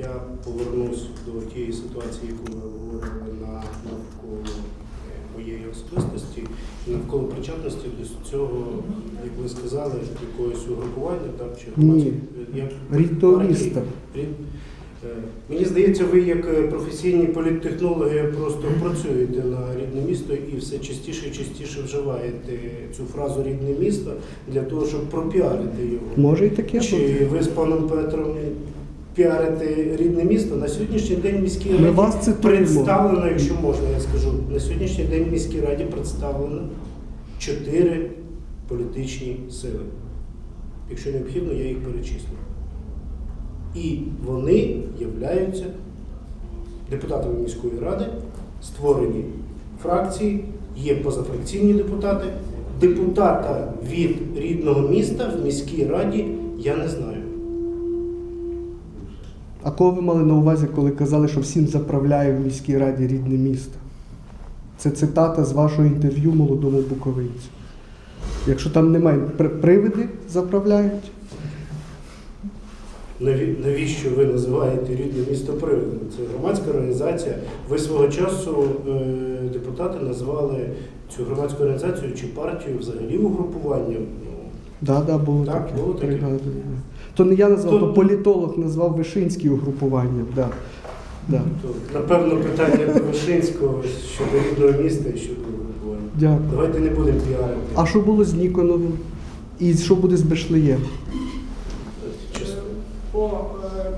Я повернусь до тієї ситуації, яку ми говорили на навколо е, моєї особистості навколо причетності до цього, як ви сказали, якогось угрупування, так чи Ні. Рід- е, Мені здається, ви як е, професійні політтехнологи просто працюєте на рідне місто і все частіше і частіше вживаєте цю фразу рідне місто для того, щоб пропіарити його. Може і таке. Чи ви з паном Петром піарите рідне місто? На сьогоднішній день міській раді вас цитуємо. представлено, якщо можна, я скажу, на сьогоднішній день в міській раді представлено чотири політичні сили. Якщо необхідно, я їх перечислю. І вони являються депутатами міської ради, створені фракції, є позафракційні депутати. Депутата від рідного міста в міській раді я не знаю. А кого ви мали на увазі, коли казали, що всім заправляє в міській раді рідне місто? Це цитата з вашого інтерв'ю молодому буковинцю. Якщо там немає привиди, заправляють. Навіщо ви називаєте рідне місто приводом? Це громадська організація. Ви свого часу е, депутати назвали цю громадську організацію чи партію взагалі угрупуванням. Да, да, було Так, таке. було? Пригадую, да. То не я назвав, то, То- політолог назвав Вишинські угрупування. Да. Да. То, напевно, питання до Вишинського щодо рідного міста і щодо виборів. Дякую. Давайте не будемо піарити. А що було з Ніконовим? І що буде з Бешлеєм? Е, е, по е,